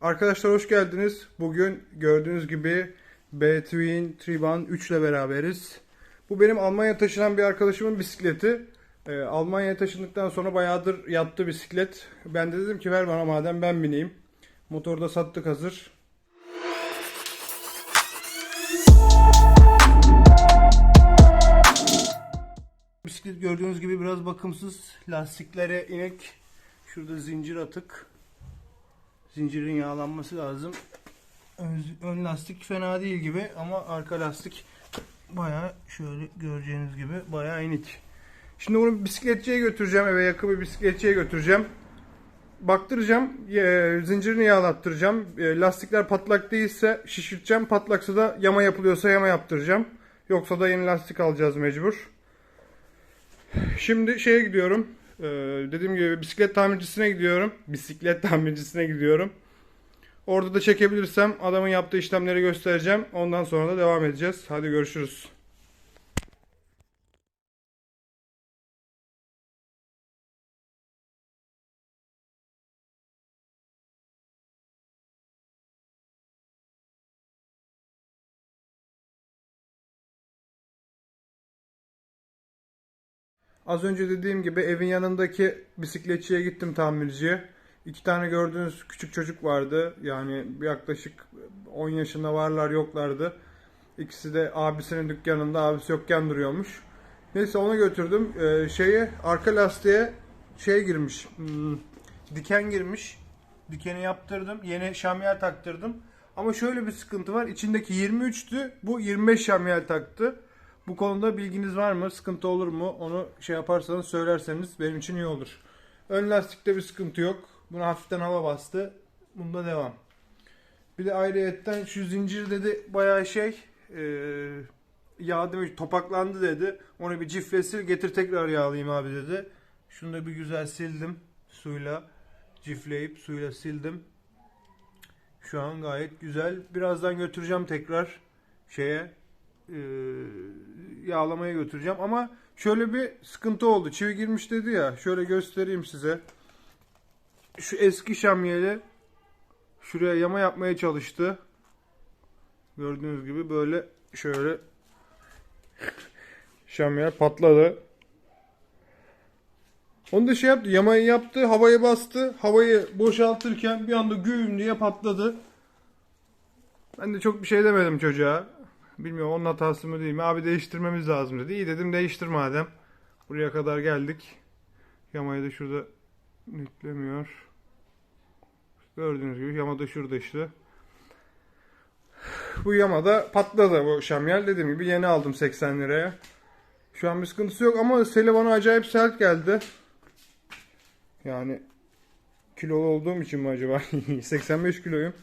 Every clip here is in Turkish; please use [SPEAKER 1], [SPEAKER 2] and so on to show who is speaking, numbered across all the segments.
[SPEAKER 1] Arkadaşlar hoş geldiniz. Bugün gördüğünüz gibi B-Twin Triban 3 ile beraberiz. Bu benim Almanya'ya taşınan bir arkadaşımın bisikleti. Ee, Almanya'ya taşındıktan sonra bayağıdır yattı bisiklet. Ben de dedim ki ver bana madem ben bineyim. Motoru da sattık hazır. Bisiklet gördüğünüz gibi biraz bakımsız. Lastiklere inek. Şurada zincir atık. Zincirin yağlanması lazım. Ön, lastik fena değil gibi ama arka lastik bayağı şöyle göreceğiniz gibi bayağı inik. Şimdi bunu bisikletçiye götüreceğim eve yakın bir bisikletçiye götüreceğim. Baktıracağım, e, zincirini yağlattıracağım. E, lastikler patlak değilse şişirteceğim, patlaksa da yama yapılıyorsa yama yaptıracağım. Yoksa da yeni lastik alacağız mecbur. Şimdi şeye gidiyorum. Ee, dediğim gibi bisiklet tamircisine gidiyorum. Bisiklet tamircisine gidiyorum. Orada da çekebilirsem adamın yaptığı işlemleri göstereceğim. Ondan sonra da devam edeceğiz. Hadi görüşürüz. Az önce dediğim gibi evin yanındaki bisikletçiye gittim tamirciye. İki tane gördüğünüz küçük çocuk vardı. Yani yaklaşık 10 yaşında varlar yoklardı. İkisi de abisinin dükkanında abisi yokken duruyormuş. Neyse onu götürdüm. Ee, şeye arka lastiğe şey girmiş. hmm, diken girmiş. Dikeni yaptırdım. Yeni şamyel taktırdım. Ama şöyle bir sıkıntı var. İçindeki 23'tü. Bu 25 şamyel taktı. Bu konuda bilginiz var mı? Sıkıntı olur mu? Onu şey yaparsanız söylerseniz benim için iyi olur. Ön lastikte bir sıkıntı yok. Buna hafiften hava bastı. Bunda devam. Bir de ayrıyetten şu zincir dedi bayağı şey e, yağdı topaklandı dedi. Onu bir cifle sil getir tekrar yağlayayım abi dedi. Şunu da bir güzel sildim suyla. Cifleyip suyla sildim. Şu an gayet güzel. Birazdan götüreceğim tekrar şeye yağlamaya götüreceğim ama şöyle bir sıkıntı oldu. Çivi girmiş dedi ya. Şöyle göstereyim size. Şu eski şamyeli şuraya yama yapmaya çalıştı. Gördüğünüz gibi böyle şöyle şamyel patladı. Onu da şey yaptı. Yamayı yaptı. Havaya bastı. Havayı boşaltırken bir anda güm diye patladı. Ben de çok bir şey demedim çocuğa. Bilmiyorum onun hatası mı değil mi? Abi değiştirmemiz lazım dedi. İyi dedim değiştir madem. Buraya kadar geldik. Yamayı da şurada yüklemiyor. Gördüğünüz gibi yama da şurada işte. Bu yama da patladı bu şamyel. Dediğim gibi yeni aldım 80 liraya. Şu an bir sıkıntısı yok ama sele bana acayip sert geldi. Yani kilolu olduğum için mi acaba? 85 kiloyum.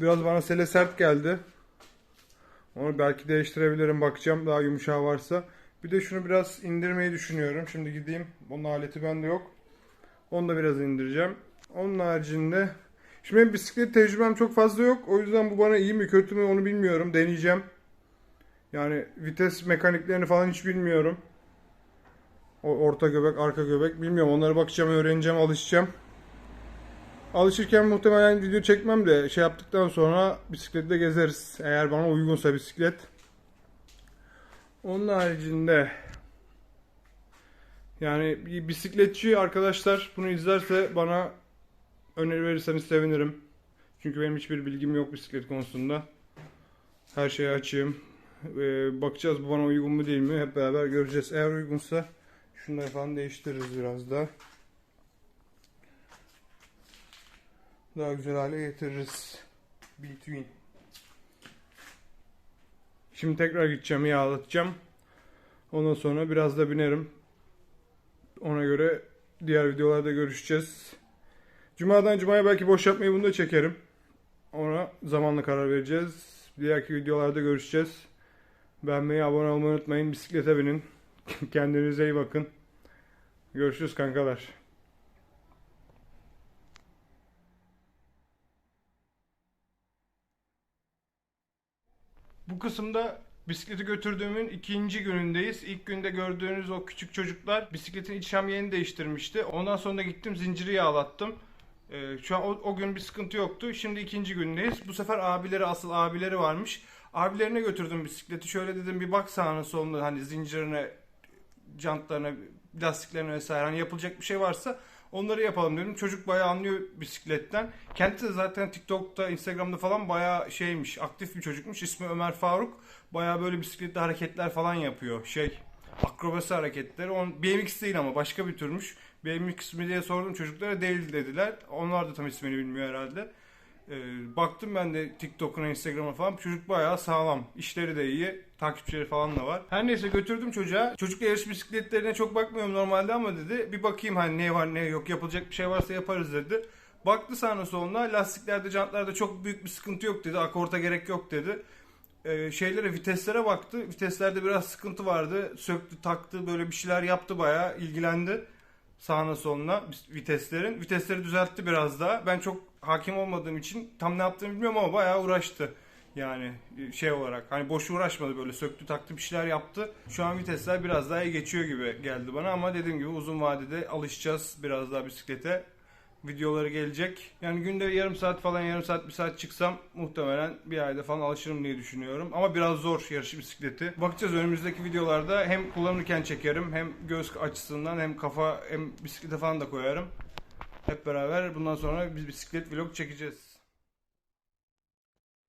[SPEAKER 1] Biraz bana sele sert geldi. Onu belki değiştirebilirim. Bakacağım daha yumuşağı varsa. Bir de şunu biraz indirmeyi düşünüyorum. Şimdi gideyim. Onun aleti bende yok. Onu da biraz indireceğim. Onun haricinde Şimdi benim bisiklet tecrübem çok fazla yok. O yüzden bu bana iyi mi kötü mü onu bilmiyorum. Deneyeceğim. Yani vites mekaniklerini falan hiç bilmiyorum. O orta göbek, arka göbek bilmiyorum. Onlara bakacağım, öğreneceğim, alışacağım. Alışırken muhtemelen video çekmem de şey yaptıktan sonra bisikletle gezeriz. Eğer bana uygunsa bisiklet. Onun haricinde yani bir bisikletçi arkadaşlar bunu izlerse bana öneri verirseniz sevinirim. Çünkü benim hiçbir bilgim yok bisiklet konusunda. Her şeye açığım. Ee, bakacağız bu bana uygun mu değil mi? Hep beraber göreceğiz. Eğer uygunsa şunları falan değiştiririz biraz da. Daha güzel hale getiririz. Between. Şimdi tekrar gideceğim yağlatacağım. Ondan sonra biraz da binerim. Ona göre diğer videolarda görüşeceğiz. Cuma'dan Cuma'ya belki boş yapmayı bunu da çekerim. Ona zamanla karar vereceğiz. Diğerki videolarda görüşeceğiz. Beğenmeyi, abone olmayı unutmayın. Bisiklete binin. Kendinize iyi bakın. Görüşürüz kankalar. Bu kısımda bisikleti götürdüğümün ikinci günündeyiz. İlk günde gördüğünüz o küçük çocuklar bisikletin iç şamyeni değiştirmişti. Ondan sonra da gittim zinciri yağlattım. Ee, şu an o, o gün bir sıkıntı yoktu. Şimdi ikinci gündeyiz. Bu sefer abileri asıl abileri varmış. Abilerine götürdüm bisikleti. Şöyle dedim bir bak sağına soluna hani zincirine, jantlarına, lastiklerine vesaire hani yapılacak bir şey varsa onları yapalım dedim. Çocuk bayağı anlıyor bisikletten. Kendisi de zaten TikTok'ta, Instagram'da falan bayağı şeymiş, aktif bir çocukmuş. İsmi Ömer Faruk. Bayağı böyle bisikletli hareketler falan yapıyor. Şey, akrobasi hareketleri. On, BMX değil ama başka bir türmüş. BMX mi diye sordum çocuklara değil dediler. Onlar da tam ismini bilmiyor herhalde. Ee, baktım ben de TikTok'una, Instagram'a falan. Çocuk bayağı sağlam. İşleri de iyi. Takipçileri falan da var. Her neyse götürdüm çocuğa. Çocuk yarış bisikletlerine çok bakmıyorum normalde ama dedi. Bir bakayım hani ne var ne yok yapılacak bir şey varsa yaparız dedi. Baktı sağına soluna lastiklerde jantlarda çok büyük bir sıkıntı yok dedi. Akorta gerek yok dedi. Ee, şeylere viteslere baktı. Viteslerde biraz sıkıntı vardı. Söktü taktı böyle bir şeyler yaptı bayağı ilgilendi sağına soluna viteslerin. Vitesleri düzeltti biraz daha. Ben çok hakim olmadığım için tam ne yaptığını bilmiyorum ama bayağı uğraştı. Yani şey olarak hani boş uğraşmadı böyle söktü taktı bir şeyler yaptı. Şu an vitesler biraz daha iyi geçiyor gibi geldi bana ama dediğim gibi uzun vadede alışacağız biraz daha bisiklete. Videoları gelecek. Yani günde yarım saat falan yarım saat bir saat çıksam muhtemelen bir ayda falan alışırım diye düşünüyorum. Ama biraz zor yarış bisikleti. Bakacağız önümüzdeki videolarda hem kullanırken çekerim hem göz açısından hem kafa hem bisiklete falan da koyarım. Hep beraber bundan sonra biz bisiklet vlog çekeceğiz.